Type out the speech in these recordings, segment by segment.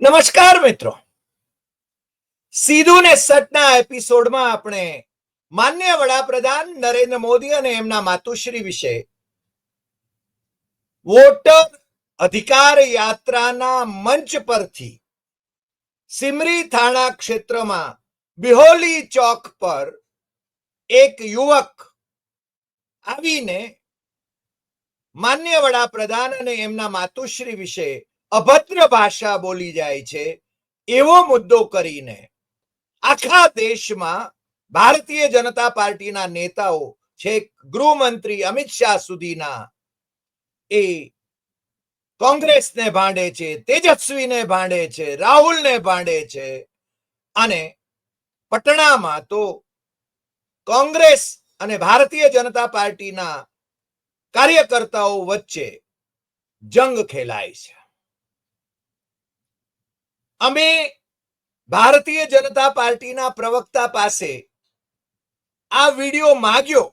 નમસ્કાર મિત્રો. સીધું ને સટના એપિસોડમાં આપણે માન્ય વડાપ્રધાન નરેન્દ્ર મોદી અને એમના માતુશ્રી વિશે વોટર અધિકાર યાત્રાના મંચ પરથી સિમરી થાણા ક્ષેત્રમાં બિહોલી ચોક પર એક યુવક આવીને માન્ય વડાપ્રધાન અને એમના માતુશ્રી વિશે અભદ્ર ભાષા બોલી જાય છે, એવો મુદ્દો કરીને આખા દેશમાં ભારતીય જનતા પાર્ટીના નેતાઓ છેક ગૃહમંત્રી અમિત શાહ સુધીના એ કોંગ્રેસને ભાંડે છે, તેજસ્વીને ભાંડે છે, રાહુલને ભાંડે છે અને પટણામાં તો કોંગ્રેસ અને ભારતીય જનતા પાર્ટીના કાર્યકર્તાઓ વચ્ચે જંગ ખેલાય છે. અમે ભારતીય જનતા પાર્ટીના પ્રવક્તા પાસે આ વીડિયો માગ્યો,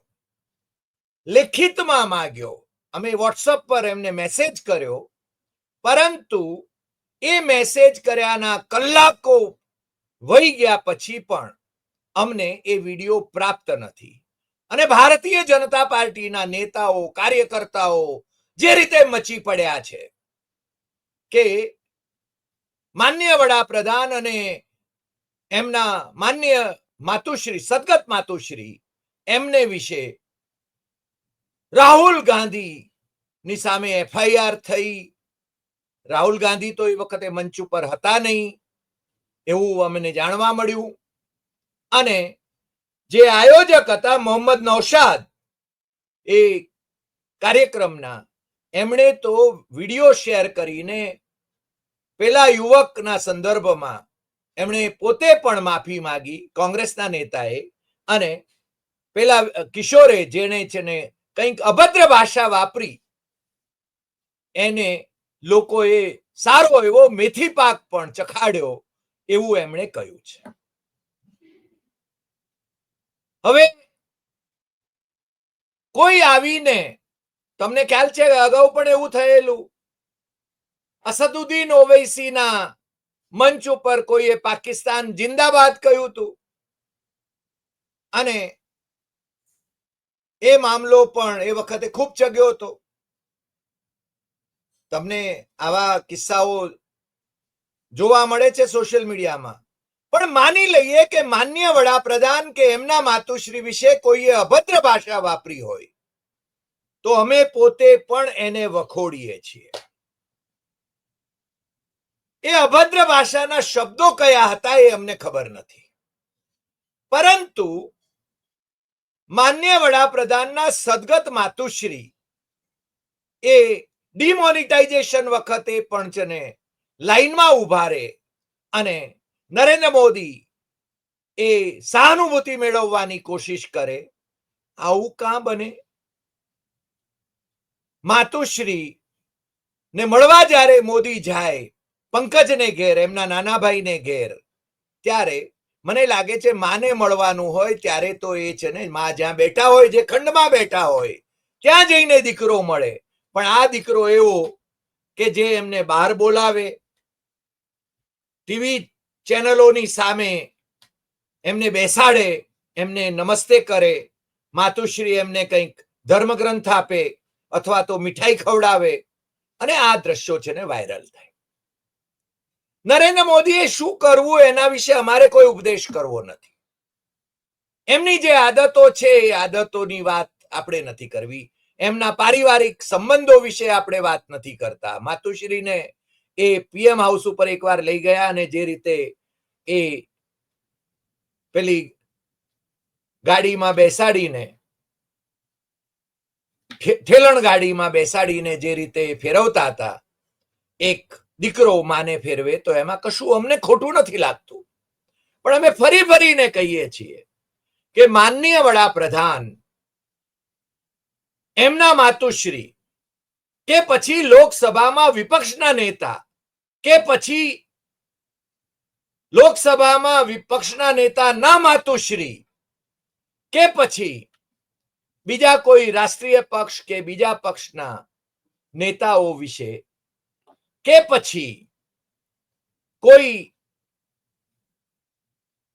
લેખિતમાં માગ્યો. અમે વોટ્સઅપ પર એમને મેસેજ કર્યો, પરંતુ એ મેસેજ કર્યાના કલાકો વહી ગયા પછી પણ અમને એ વીડિયો પ્રાપ્ત નથી. અને ભારતીય જનતા પાર્ટીના નેતાઓ, કાર્યકર્તાઓ જે રીતે મચી પડ્યા છે કે માન્ય વડાપ્રધાન અને એમના માન્ય માતુશ્રી, સદગત માતુશ્રી એમને વિશે રાહુલ ગાંધી ની સામે એફઆઈઆર થઈ. રાહુલ ગાંધી તો એ વખતે મંચ ઉપર હતા નહીં, એવું અમને જાણવા મળ્યું. અને જે આયોજક હતા મોહમ્મદ નૌશાદ, એ કાર્યક્રમના એમણે તો વીડિયો શેર કરીને પેલા યુવકના સંદર્ભમાં એમણે પોતે પણ માફી માંગી કોંગ્રેસના નેતાએ અને પેલા કિશોરે જેને છે ને કંઈક અભદ્ર ભાષા વાપરી, એને લોકોએ સારો એવો મેથી પાક પણ ચખાડ્યો એવું એમણે કહ્યું છે. હવે કોઈ આવીને, તમને ખ્યાલ છે અગાઉ પણ એવું થયેલું? અસદુદ્દીન ઓવૈસીના મંચ ઉપર કોઈએ પાકિસ્તાન જિંદાબાદ કહ્યું હતું. અને એ મામલો પણ એ વખતે ખૂબ ચગ્યો હતો. તમને આવા કિસ્સાઓ જોવા મળે છે સોશિયલ મીડિયામાં. પણ માની લઈએ કે માન્ય વડાપ્રધાન કે એમના માતુશ્રી વિશે કોઈએ અભદ્ર ભાષા વાપરી હોય, તો અમે પોતે પણ એને વખોડીએ છીએ. એ અભદ્ર ભાષાના શબ્દો કયા હતા એ અમને ખબર નથી. પરંતુ માન્ય વડાપ્રધાનના સદગત માતુશ્રી એ ડિમોનિટાઇઝેશન વખતે પણ લાઈનમાં ઊભા રહે અને નરેન્દ્ર મોદી એ સહાનુભૂતિ મેળવવાની કોશિશ કરે. આવું કાં બને? માતુશ્રી ને મળવા જ્યારે મોદી જાય પંકજને ઘેર, એમના નાના ભાઈને ઘેર. ત્યારે મને લાગે છે માને મળવાનું હોય ત્યારે તો એ છે ને મા જ્યાં બેઠા હોય, જે ખંડમાં બેઠા હોય, ત્યાં જઈને દીકરો મળે. પણ આ દીકરો એવો કે જે એમને બહાર બોલાવે, ટીવી ચેનલોની સામે એમને બેસાડે, એમને નમસ્તે કરે, માતુશ્રી એમને કંઈક ધર્મગ્રંથ આપે અથવા તો મીઠાઈ ખવડાવે. અને આ દ્રશ્યો છે ને વાયરલ થાય. નરેન્દ્ર મોદીએ શું કરવું એના વિશે અમારે કોઈ ઉપદેશ કરવો નથી. એમની જે આદતો છે એ આદતોની વાત આપણે નથી કરવી. એમના પારિવારિક સંબંધો વિશે આપણે વાત નથી કરતા. માતુશ્રીને એ પીએમ હાઉસ ઉપર એકવાર લઈ ગયા અને જે રીતે એ પેલી ગાડીમાં બેસાડીને ઠેલણ ગાડીમાં બેસાડીને જે રીતે ફેરવતા હતા, એક દીકરો માને ફેરવે તો એમાં કશું અમને ખોટું નથી લાગતું. પણ અમે ફરી ફરીને કહીએ છીએ કે માનનીય વડાપ્રધાન, એમના માતુશ્રી, કે પછી લોકસભામાં વિપક્ષના નેતા, કે પછી લોકસભામાં વિપક્ષના નેતા ના માતુશ્રી, કે પછી બીજા કોઈ રાષ્ટ્રીય પક્ષ કે બીજા પક્ષના નેતાઓ વિશે કે પછી કોઈ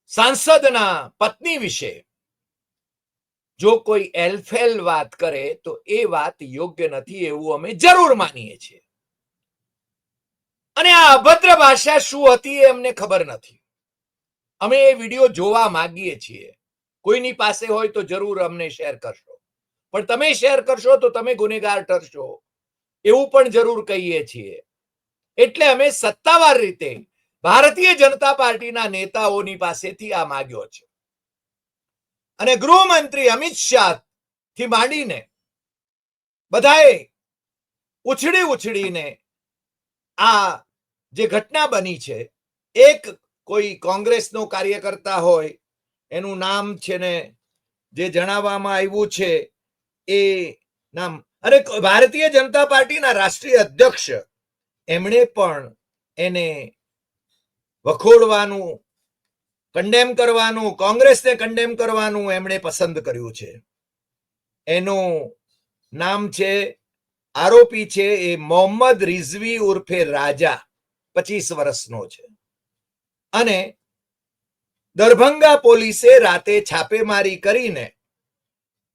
સાંસદના પત્ની વિશે જો કોઈ એલફેલ વાત કરે તો એ વાત યોગ્ય નથી એવું અમે જરૂર માનીએ છીએ. અને આ અભદ્ર ભાષા શું હતી એ અમને ખબર નથી. અમે એ વીડિયો જોવા માંગીએ છીએ. કોઈની પાસે હોય તો જરૂર અમને શેર કરશો. પણ તમે શેર કરશો તો તમે ગુનેગાર ઠરશો. એવું પણ જરૂર કહીએ છીએ. એટલે અમે સત્તાવાર રીતે ભારતીય જનતા પાર્ટીના નેતાઓની પાસેથી આ માગ્યો છે. અને ગૃહમંત્રી અમિત શાહથી માંડીને બધાએ ઉછળી ઉછળીને આ જે ઘટના બની છે, એક કોઈ કોંગ્રેસનો કાર્યકર્તા હોય, એનું નામ છે ને જે જણાવવામાં આવ્યું છે, એ નામ અને ભારતીય જનતા પાર્ટીના રાષ્ટ્રીય અધ્યક્ષ એમણે પણ એને વખોડવાનું કન્ડેમ કરવાનું, કોંગ્રેસને કન્ડેમ કરવાનું એમણે પસંદ કર્યું છે. એનું નામ છે, આરોપી છે એ મોહમ્મદ રિઝવી ઉર્ફે રાજા, પચીસ વર્ષનો છે. અને દરભંગા પોલીસે રાતે છાપેમારી કરીને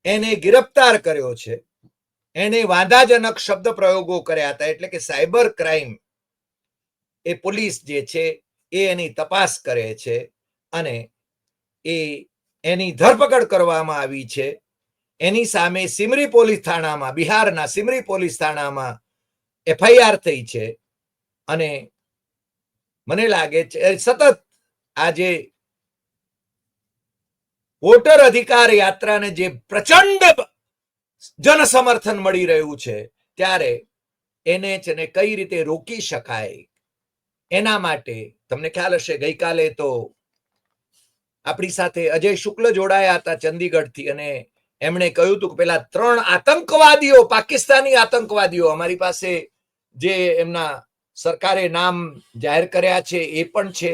એને ગિરફતાર કર્યો છે. એને વાંધાજનક શબ્દ પ્રયોગો કર્યા હતા. એટલે કે સાયબર ક્રાઇમ એ પોલીસ જે છે એ એની તપાસ કરે છે અને એ એની ધરપકડ કરવામાં આવી છે. એની સામે સિમરી પોલીસ થાણામાં, બિહારના સિમરી પોલીસ થાણામાં એફઆઈઆર થઈ છે અને મને લાગે છે સતત આજે વોટર અધિકાર યાત્રાને જે પ્રચંડ જન સમર્થન મળી રહ્યું છે, ત્યારે એને છે કઈ રીતે રોકી શકાય એના માટે તમને ખ્યાલ હશે, ગઈકાલે તો આપણી સાથે અજય શુક્લ જોડાયા હતા ચંદીગઢથી અને એમણે કહ્યું હતું કે પેલા ત્રણ આતંકવાદીઓ, પાકિસ્તાની આતંકવાદીઓ અમારી પાસે જે એમના સરકારે નામ જાહેર કર્યા છે એ પણ છે.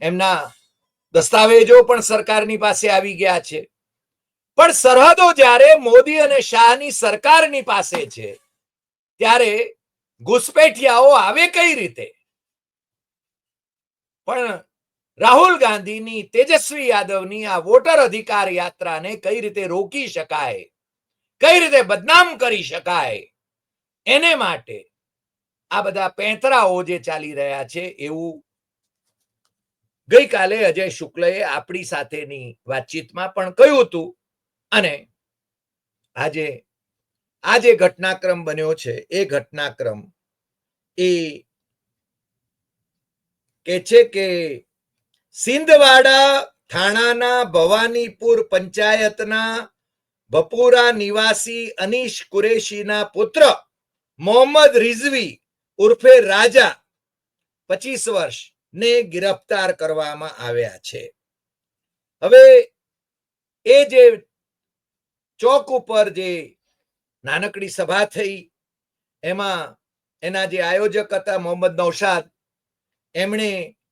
એમના દસ્તાવેજો પણ સરકારની પાસે આવી ગયા છે. પણ સરહદો જ્યારે મોદી અને શાહની સરકારની પાસે છે, ત્યારે ઘુસપેઠિયાઓ આવે કઈ રીતે? પણ રાહુલ ગાંધીની તેજસ્વી યાદવની આ વોટર અધિકાર યાત્રાને કઈ રીતે રોકી શકાય? કઈ રીતે બદનામ કરી શકાય? એને માટે આ બધા પેંતરાઓ જે ચાલી રહ્યા છે, એવું ગઈકાલે અજય શુક્લએ આપણી સાથેની વાતચીતમાં પણ કહ્યું હતું. અને આજે આ જે ઘટનાક્રમ બન્યો છે, એ ઘટનાક્રમ એ કે છે કે સિંધવાડા થાણાના ભવાનીપુર પંચાયતના બપુરા નિવાસી અનીશ કુરેશીના પુત્ર મોહમ્મદ રિઝવી ઉર્ફે રાજા પચીસ વર્ષ ને ગિરફતાર કરવામાં આવ્યા છે. હવે એ જે ચોક ઉપર જે નાનકડી સભા થઈ, એમાં એના જે આયોજક હતા મોહમ્મદ નૌશાદ, એમણે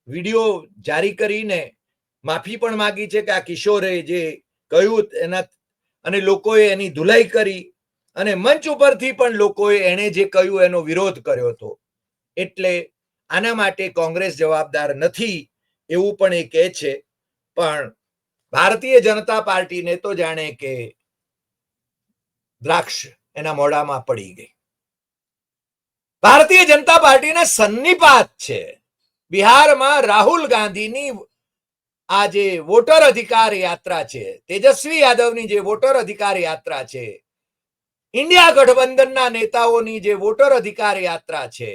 વીડિયો જારી કરીને માફી પણ માંગી છે કે આ કિશોરે જે કહ્યું એના અને લોકોએ એની ધુલાઈ કરી અને મંચ ઉપરથી પણ લોકોએ એણે જે કહ્યું એનો વિરોધ કર્યો હતો. એટલે આના માટે કોંગ્રેસ જવાબદાર નથી એવું પણ એ કહે છે. પણ ભારતીય જનતા પાર્ટીને તો જાણે કે દ્રાક્ષ એના મોઢામાં પડી ગઈ. ભારતીય જનતા પાર્ટીને સન્નિપાત છે. બિહારમાં રાહુલ ગાંધીની આ જે વોટર અધિકાર યાત્રા છે, તેજસ્વી યાદવની જે વોટર અધિકાર યાત્રા છે, ઇન્ડિયા ગઠબંધનના નેતાઓની જે વોટર અધિકાર યાત્રા છે,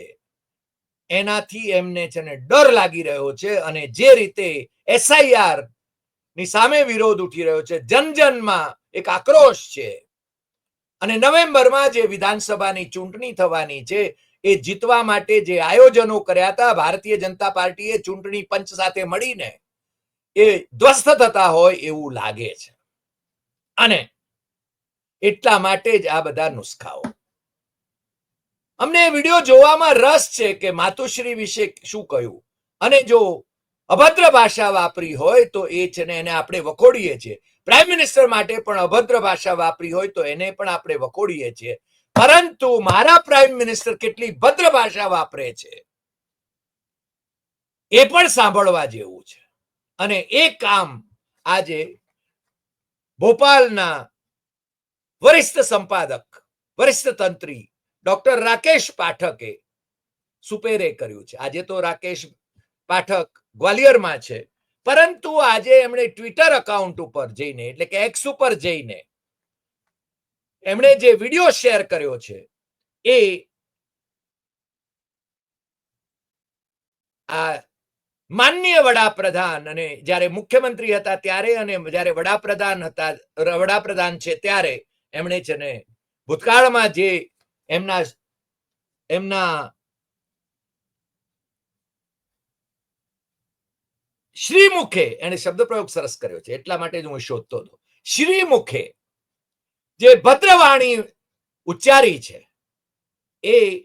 એનાથી એમને છે ને ડર લાગી રહ્યો છે અને જે રીતે એસઆઈઆરની સામે વિરોધ ઉઠી રહ્યો છે, જનજનમાં એક આક્રોશ છે. અને નવેમ્બરમાં જે વિધાનસભાની ચૂંટણી થવાની છે, એ જીતવા માટે જે આયોજનો કર્યા હતા, ભારતીય જનતા પાર્ટીએ ચૂંટણી પંચ સાથે મળીને એ ધ્વસ્ત થતા હોય એવું લાગે છે. અને એટલા માટે જ આ બધા નુસ્ખાઓ. અમને વીડિયો જોવામાં રસ છે કે માતુશ્રી વિશે શું કહ્યું? અને જો અભદ્ર ભાષા વાપરી હોય તો એ છે ને એને આપણે વખોડીએ છીએ. પ્રાઇમ મિનિસ્ટર માટે પણ અભદ્ર ભાષા વાપરી હોય તો એને પણ આપણે વખોડીએ છીએ. પરંતુ મારા પ્રાઇમ મિનિસ્ટર કેટલી ભદ્ર ભાષા વાપરે છે. એ પણ સાંભળવા જેવું છે. અને એ કામ આજે ભોપાલના વરિષ્ઠ સંપાદક, વરિષ્ઠ તંત્રી, ડોક્ટર રાકેશ પાઠકે સુપેરે કર્યું છે. આજે તો રાકેશ પાઠક ગ્વાલિયરમાં છે. પરંતુ આજે એમણે ટ્વિટર અકાઉન્ટ ઉપર જઈને, એટલે કે એક્સ ઉપર જઈને, એમણે જે વીડિયો શેર કર્યો છે, એ આ માનનીય વડાપ્રધાન અને જ્યારે મુખ્યમંત્રી હતા ત્યારે અને જ્યારે વડાપ્રધાન હતા વડાપ્રધાન છે ત્યારે એમણે છે ને ભૂતકાળમાં જે એમના એમના શ્રીમુખે એને શબ્દ પ્રયોગ સરસ કર્યો છે. એટલા માટે જ હું શોધતો હતો. શ્રીમુખે જે ભદ્રવાણી ઉચ્ચારી છે, એ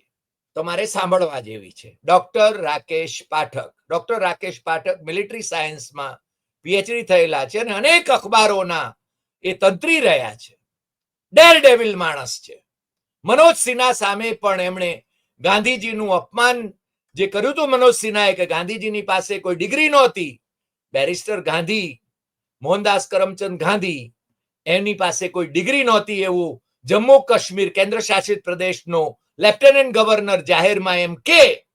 તમારે સાંભળવા જેવી છે. Doctor Rakesh Pathak. Doctor Rakesh Pathak military સાયન્સમાં પીએચડી થયેલા છે અને અનેક અખબારોના એ તંત્રી રહ્યા છે. ડેર ડેવિલ માણસ છે. મનોજ સિન્હા સામે પણ એમણે ગાંધીજીનું અપમાન જે કર્યું હતું મનોજ સિન્હાએ કે ગાંધીજીની પાસે કોઈ ડિગ્રી નહોતી બેરિસ્ટર ગાંધી, મોહનદાસ કરમચંદ ગાંધી, એમની પાસે કોઈ ડિગ્રી નહોતી એવું જમ્મુ કાશ્મીર કેન્દ્ર શાસિત પ્રદેશનો લેફ્ટનન્ટ ગવર્નર જાહેરમાં એમ કે,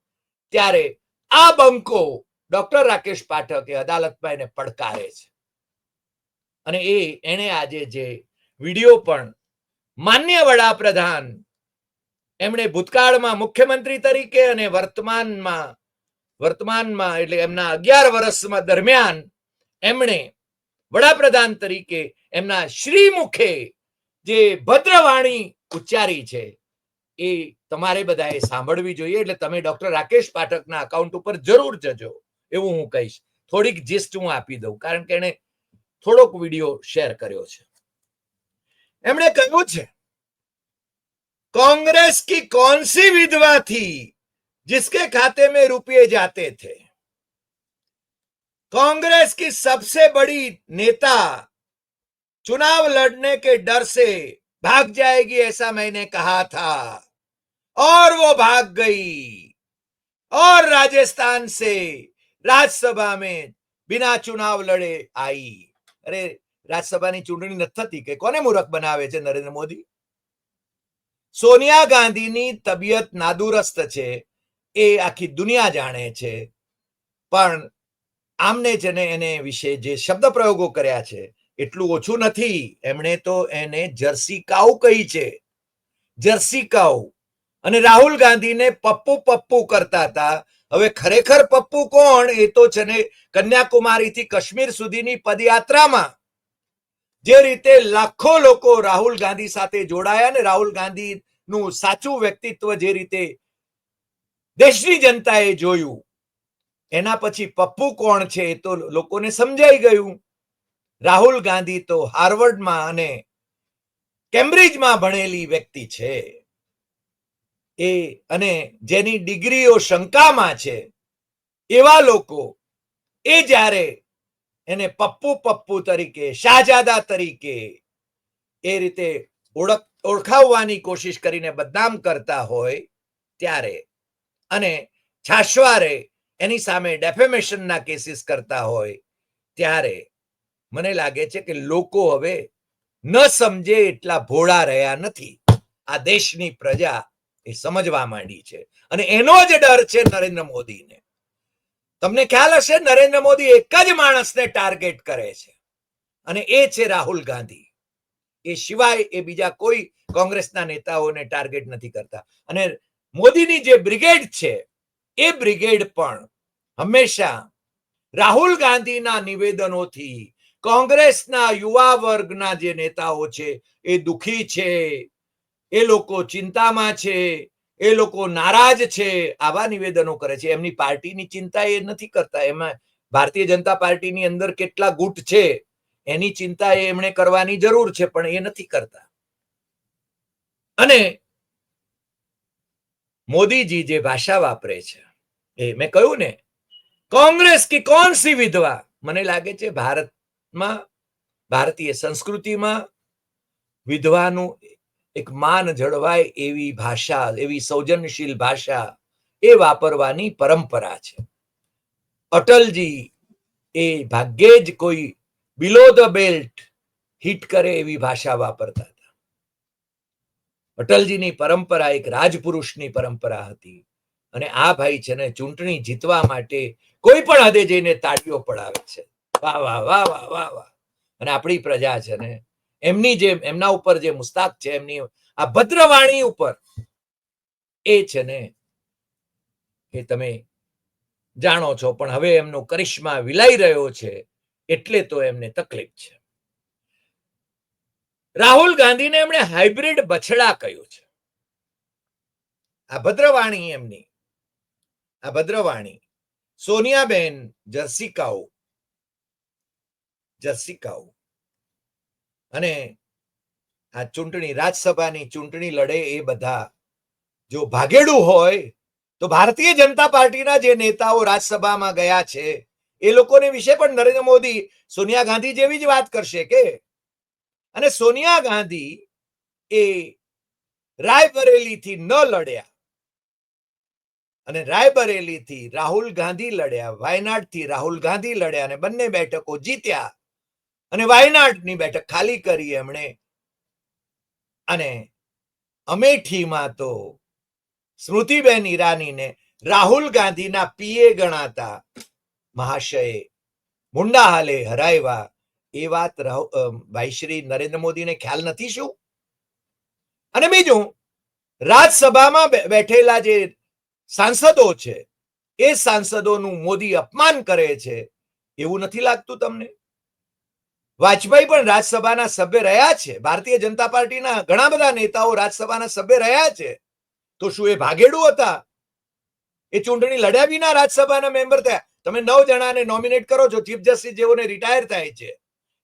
ત્યારે આ બંકો ડોક્ટર રાકેશ પાઠકે અદાલતમાં એને પડકારે છે. અને એ, એણે આજે જે વીડિયો પણ માન્ય વડાપ્રધાન એમણે ભૂતકાળમાં મુખ્યમંત્રી તરીકે અને વર્તમાનમાં વર્તમાનમાં એટલે એમના અગિયાર વર્ષમાં દરમિયાન એમણે વડાપ્રધાન તરીકે એમના શ્રીમુખે જે ભદ્રવાણી ઉચ્ચારી છે, એ તમારે બધાએ સાંભળવી જોઈએ. એટલે તમે ડોક્ટર રાકેશ પાઠકના અકાઉન્ટ ઉપર જરૂર જજો, એવું હું કહીશ. થોડીક જીસ્ટ હું આપી દઉં, કારણ કે એને થોડોક વીડિયો શેર કર્યો છે. એમણે કહ્યું છે, કોંગ્રેસ કી કોનસી વિધવાથી जिसके खाते में रुपये जाते थे कांग्रेस की सबसे बड़ी नेता चुनाव लड़ने के डर से भाग जाएगी ऐसा मैंने कहा था और वो भाग गई और राजस्थान से राज्यसभा में बिना चुनाव लड़े आई अरे રાજ્યસભાની ચૂંટણી નથી થતી કે કોને મૂર્ખ બનાવે છે નરેન્દ્ર મોદી સોનિયા ગાંધીની તબિયત નાદુરસ્ત છે એ આખી દુનિયા જાણે છે. પણ આમને જેને એને વિશે જે શબ્દ પ્રયોગો કર્યા છે, એટલું ઓછું નથી. એમણે તો એને જર્સી કાઉ કહી છે. જર્સી કાઉ અને રાહુલ ગાંધીને પપ્પુ પપ્પુ કરતા હતા. હવે ખરેખર પપ્પુ કોણ? એ તો છે ને કન્યાકુમારીથી કાશ્મીર સુધીની પદયાત્રામાં. જે રીતે લાખો લોકો રાહુલ ગાંધી સાથે જોડાયા ને રાહુલ ગાંધી નું સાચું વ્યક્તિત્વ જે રીતે દેશની જનતાએ જોયું. એના પછી પપ્પુ કોણ છે એ તો લોકોને સમજાઈ ગયું. રાહુલ ગાંધી તો હાર્વર્ડમાં અને કેમ્બ્રિજમાં ભણેલી વ્યક્તિ છે. એ અને જેની ડિગ્રીઓ શંકામાં છે. એવા લોકો એ જ્યારે એને પપ્પુ પપ્પુ તરીકે, શાહજાદા તરીકે એ રીતે ઓળખ, ઓળખાવવાની કોશિશ કરીને બદનામ કરતા હોય, ત્યારે અને છાશવારે એની સામે ડેફેમેશનના કેસીસ કરતા હોય, ત્યારે મને લાગે છે કે લોકો હવે ન સમજે એટલા ભોળા રહ્યા નથી. આ દેશની પ્રજા એ સમજવા માંડી છે. અને એનો જ ડર છે નરેન્દ્ર મોદીને. તમને ખ્યાલ હશે, નરેન્દ્ર મોદી એક જ માણસને ટાર્ગેટ કરે છે. અને એ છે રાહુલ ગાંધી. એ સિવાય એ બીજા કોઈ કોંગ્રેસના નેતાઓને ટાર્ગેટ નથી કરતા. અને મોદીની જે બ્રિગેડ છે, એ બ્રિગેડ પણ હંમેશા રાહુલ ગાંધીના નિવેદનોથી કોંગ્રેસના યુવા વર્ગના જે નેતાઓ છે, એ દુખી છે, એ લોકો ચિંતામાં છે, એ લોકો નારાજ છે, આવા નિવેદનો કરે છે. એમની પાર્ટીની ચિંતા એ નથી કરતા. એમાં ભારતીય જનતા પાર્ટીની અંદર કેટલા ગુટ છે, એની ચિંતા એ એમણે કરવાની જરૂર છે, પણ એ નથી કરતા. અને મોદીજી જે ભાષા વાપરે છે. એ મેં કહ્યું ને, કોંગ્રેસ કે કોણ સી વિધવા? મને લાગે છે ભારતમાં, ભારતીય સંસ્કૃતિમાં વિધવાનું એક માન જળવાય એવી ભાષા, એવી સૌજન્યશીલ ભાષા એ વાપરવાની પરંપરા છે. અટલજી એ ભાગ્યે જ કોઈ બિલો ધ બેલ્ટ હિટ કરે એવી ભાષા વાપરતા અટલજીની પરંપરા એક રાજપુરુષની પરંપરા હતી. અને આ ભાઈ છે ને ચૂંટણી જીતવા માટે કોઈ પણ હદે જઈને તાળીઓ પડાવે છે. વાહ વાહ વાહ વાહ વાહ વાહ. અને આપણી પ્રજા છે ને, એમની જે, એમના ઉપર જે મુસ્તાક છે, એમની આ ભદ્રવાણી ઉપર એ છે ને, એ તમે જાણો છો, પણ હવે એમનો કરિશ્મા વિલાઈ રહ્યો છે, એટલે તો એમને તકલીફ છે. રાહુલ ગાંધીને એમણે હાઇબ્રિડ બછડા કહ્યું છે. આ ભદ્રવાણી એમની, આ ભદ્રવાણી, સોનિયાબેન જર્સિકાઓ જર્સિકાઓ. અને આ ચૂંટણી રાજ્યસભાની ચૂંટણી લડે એ બધા જો ભાગેડું હોય, તો ભારતીય જનતા પાર્ટીના જે નેતાઓ રાજ્યસભામાં ગયા છે, એ લોકોને વિશે પણ નરેન્દ્ર મોદી સોનિયા ગાંધી જેવી જ વાત કરશે કે અને સોનિયા ગાંધી એ રાયબરેલીથી ન લડ્યા. અને રાયબરેલીથી રાહુલ ગાંધી લડ્યા, વાયનાડથી રાહુલ ગાંધી લડ્યા અને બંને બેઠકો જીત્યા. અને વાયનાડની બેઠક ખાલી કરી એમણે. અને અમેઠીમાં તો સ્મૃતિબેન ઈરાનીને રાહુલ ગાંધીના પીએ ગણાતા મહાશયે મુંડા હાલે હરાવ્યા. એ વાત ભાઈ શ્રી નરેન્દ્ર મોદીને ખ્યાલ નથી શું? અને બીજું રાજ્યસભામાં બેઠેલા જે સાંસદો છે, એ સાંસદોનું મોદી અપમાન કરે છે, એવું નથી લાગતું તમને? વાજપેયી પણ રાજ્યસભાના સભ્ય રહ્યા છે, ભારતીય જનતા પાર્ટીના ઘણા બધા નેતાઓ રાજ્યસભાના સભ્ય રહ્યા છે, તો શું એ ભાગેડું હતા? એ ચૂંટણી લડ્યા વિના રાજ્યસભાના મેમ્બર થયા. તમે નવ જણાને નોમિનેટ કરો છો, ચીફ જસ્ટિસ જેઓને રિટાયર થાય છે.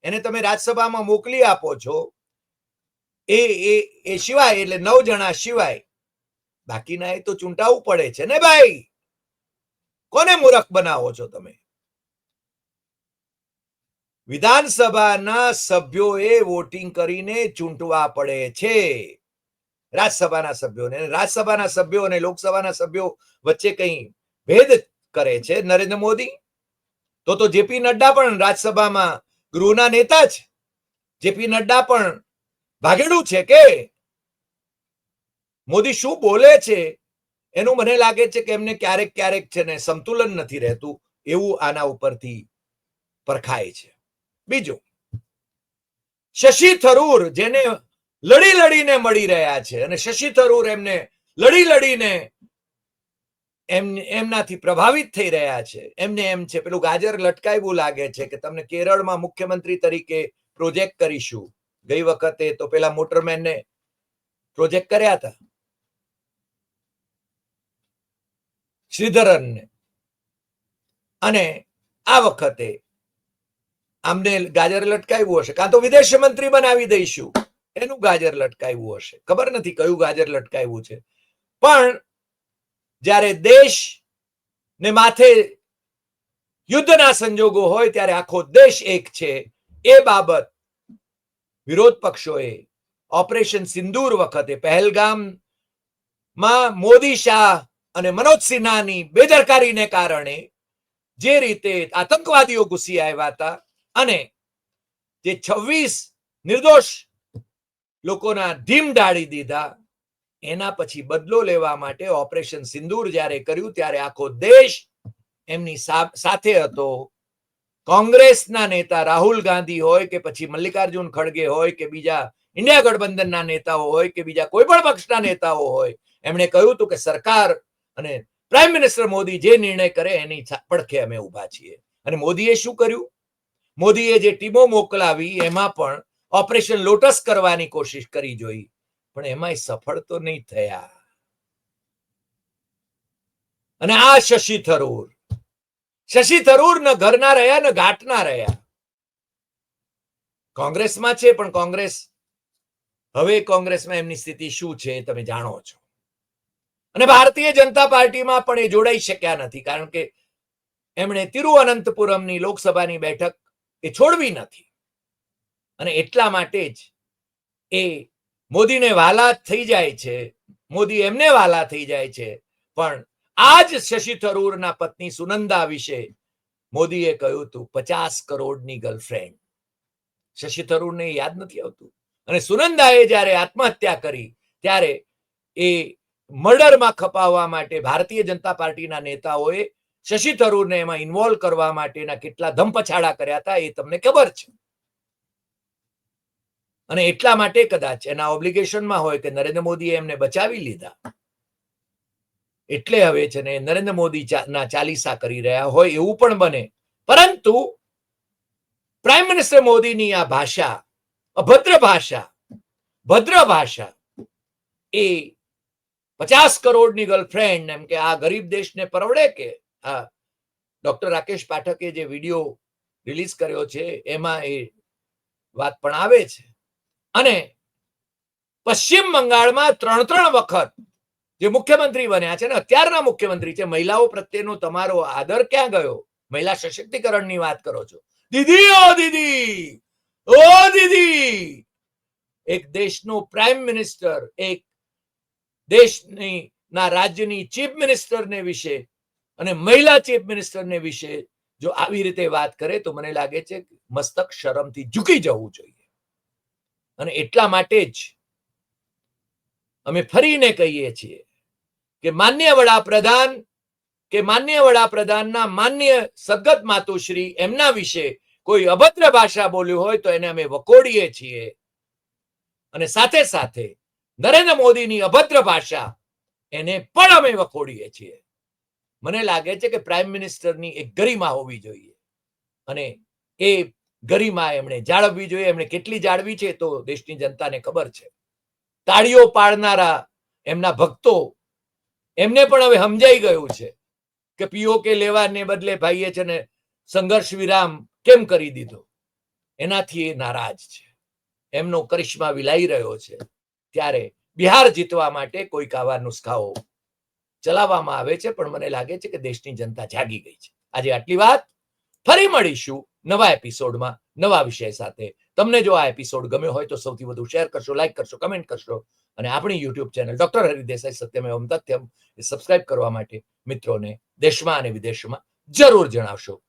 એને તમે રાજ્યસભામાં મોકલી આપો છો. એ એ એ સિવાય, એટલે નવ જણા સિવાય, બાકીના એ તો ચૂંટાવું પડે છે ને ભાઈ? કોને મૂરખ બનાવો છો તમે? વિધાનસભાના સભ્યોએ વોટિંગ કરીને ચૂંટવા પડે છે. રાજ્યસભાના સભ્યોને. રાજ્યસભાના સભ્યો અને લોકસભાના સભ્યો વચ્ચે કઈ ભેદ કરે છે નરેન્દ્ર મોદી? તો તો જેપી નડ્ડા પણ રાજ્યસભામાં ગૃહના નેતા છે જેપી નડ્ડા પણ ભાગેડું છે કે મોદી શું બોલે છે એનું મને લાગે છે કે એમને ક્યારેક ક્યારેક છે ને સંતુલન નથી રહેતું એવું આના ઉપરથી પરખાય છે. બીજું, શશી થરૂર જેને લડી લડીને મળી રહ્યા છે અને શશી થરૂર એમને લડી લડીને એમ, એમનાથી પ્રભાવિત થઈ રહ્યા છે. એમને એમ છે, પેલું ગાજર લટકાવ્યું લાગે છે કે તમને કેરળમાં મુખ્યમંત્રી તરીકે પ્રોજેક્ટ કરીશું. ગઈ વખતે તો પેલા મોટરમેનને પ્રોજેક્ટ કર્યા હતા. શ્રીધરનને. અને આ વખતે આમને ગાજર લટકાવ્યું હશે. કાં તો વિદેશ મંત્રી બનાવી દઈશું. એનું ગાજર લટકાવ્યું હશે. ખબર નથી કયું ગાજર લટકાવ્યું છે. પણ જ્યારે દેશ ને માથે યુદ્ધના સંજોગો હોય ત્યારે આખો દેશ એક છે. એ બાબત વિરોધ પક્ષોએ ઓપરેશન સિંદૂર વખતે પહેલગામમાં મોદી શાહ અને મનોજ સિન્હાની બેદરકારીને કારણે જે રીતે આતંકવાદીઓ ઘૂસી આવ્યા હતા અને જે છવ્વીસ નિર્દોષ લોકોના ધીમ ડાળી દીધા એના પછી બદલો લેવા માટે ઓપરેશન સિંદૂર જ્યારે કર્યું ત્યારે આખો દેશ એમની સાથે હતો. કોંગ્રેસના નેતા રાહુલ ગાંધી હોય કે પછી મલ્લિકાર્જુન ખડગે હોય કે બીજા ઇન્ડિયા ગઠબંધનના નેતાઓ હોય કે બીજા કોઈ પણ પક્ષના નેતાઓ હોય, એમણે કહ્યું હતું કે સરકાર અને પ્રાઇમ મિનિસ્ટર મોદી જે નિર્ણય કરે એની પડખે અમે ઊભા છીએ. અને મોદીએ શું કર્યું? મોદીએ જે ટીમો મોકલાવી એમાં પણ ઓપરેશન લોટસ કરવાની કોશિશ કરી જોઈ. પણ એમાંય સફળ તો નહીં થયા. અને આ શશી થરૂર. શશી થરૂર ન ઘરના રહ્યા, ન ઘાટના રહ્યા. કોંગ્રેસમાં છે, પણ કોંગ્રેસ હવે કોંગ્રેસમાં એમની સ્થિતિ શું છે તમે જાણો છો. અને ભારતીય જનતા પાર્ટીમાં પણ એ જોડાઈ શક્યા નથી, કારણ કે એમણે તિરુઅનંતપુરમની લોકસભાની બેઠક એ છોડવી નથી. અને એટલા માટે જ એ મોદીને વાલા થઈ જાય છે. મોદી એમને વાલા થઈ જાય છે. પણ આ જ શશી થરૂરના પત્ની સુનંદા વિશે મોદીએ કહ્યું હતું, પચાસ કરોડની ગર્લફ્રેન્ડ શશી થરૂરને યાદ નથી આવતું. અને સુનંદાએ જ્યારે આત્મહત્યા કરી, ત્યારે એ મર્ડરમાં ખપાવવા માટે ભારતીય જનતા પાર્ટીના નેતાઓએ શશી થરૂરને એમાં ઇન્વોલ્વ કરવા માટેના કેટલા ધમપછાડા કર્યા હતા એ તમને ખબર છે. અને એટલા માટે કદાચ એના ઓબ્લિગેશનમાં હોય કે નરેન્દ્ર મોદીએ એમને બચાવી લીધા. એટલે હવે છે ને નરેન્દ્ર મોદી ના ચાલીસા કરી રહ્યા હોય એવું પણ બને. પરંતુ પ્રાઇમ મિનિસ્ટર મોદીની આ ભાષા, અભદ્ર ભાષા, ભદ્ર ભાષા એ પચાસ કરોડની ગર્લફ્રેન્ડ એમ કે આ ગરીબ દેશને પરવડે કે? આ ડોક્ટર રાકેશ પાઠકે જે વીડિયો રિલીઝ કર્યો છે, એમાં એ વાત પણ આવે છે. અને પશ્ચિમ બંગાળમાં ત્રણ ત્રણ વખત જે મુખ્યમંત્રી બન્યા છે ને, અત્યારના મુખ્યમંત્રી છે, મહિલાઓ પ્રત્યેનો તમારો આદર ક્યાં ગયો? મહિલા સશક્તિકરણની વાત કરો છો. દીદી, ઓ દીદી ઓ દીદી! એક દેશનો પ્રાઇમ મિનિસ્ટર, એક દેશની, ના, રાજ્યની ચીફ મિનિસ્ટરને વિશે અને મહિલા ચીફ મિનિસ્ટરને વિશે જો આવી રીતે વાત કરે તો મને લાગે છે મસ્તક શરમથી ઝૂકી જવું જોઈએ. અને એટલા માટે જ અમે ફરીને કહીએ છીએ કે માન્ય વડાપ્રધાન, કે માન્ય વડાપ્રધાનના માન્ય સદગત માતુશ્રી એમના વિશે કોઈ અભદ્ર ભાષા બોલ્યું હોય તો એને અમે વકોડીએ છીએ. અને સાથે સાથે નરેન્દ્ર મોદીની અભદ્ર ભાષા એને પણ અમે વખોડીએ છીએ. મને લાગે છે કે પ્રાઇમ મિનિસ્ટરની એક ગરિમા હોવી જોઈએ. અને એ ગરિમા એમણે જાળવવી જોઈએ, એમણે કેટલી જાળવી છે તો દેશની જનતાને ખબર છે. તાળીઓ પાડનારા એમના ભક્તો એમને પણ હવે સમજાઈ ગયું છે કે પીઓકે લેવાને બદલે ભાઈએ છે ને સંઘર્ષ વિરામ કેમ કરી દીધો? એનાથી એ નારાજ છે. એમનો કરિશ્મા વિલાઈ રહ્યો છે. ત્યારે બિહાર જીતવા માટે કોઈક આવા નુસ્ખાઓ ચલાવવામાં આવે છે, પણ મને લાગે છે કે દેશની જનતા જાગી ગઈ છે. આજે આટલી વાત. ફરી મળીશું. નવા એપિસોડમાં નવા વિષય સાથે. તમને જો આ એપિસોડ ગમ્યો હોય તો સૌથી વધુ શેર કરશો લાઈક કરશો કમેન્ટ કરશો. અને આપણી YouTube channel doctor Hari Desai Satyam Evam Tathyam subscribe કરવા માટે મિત્રોને દેશમાં અને વિદેશમાં જરૂર જણાવશો.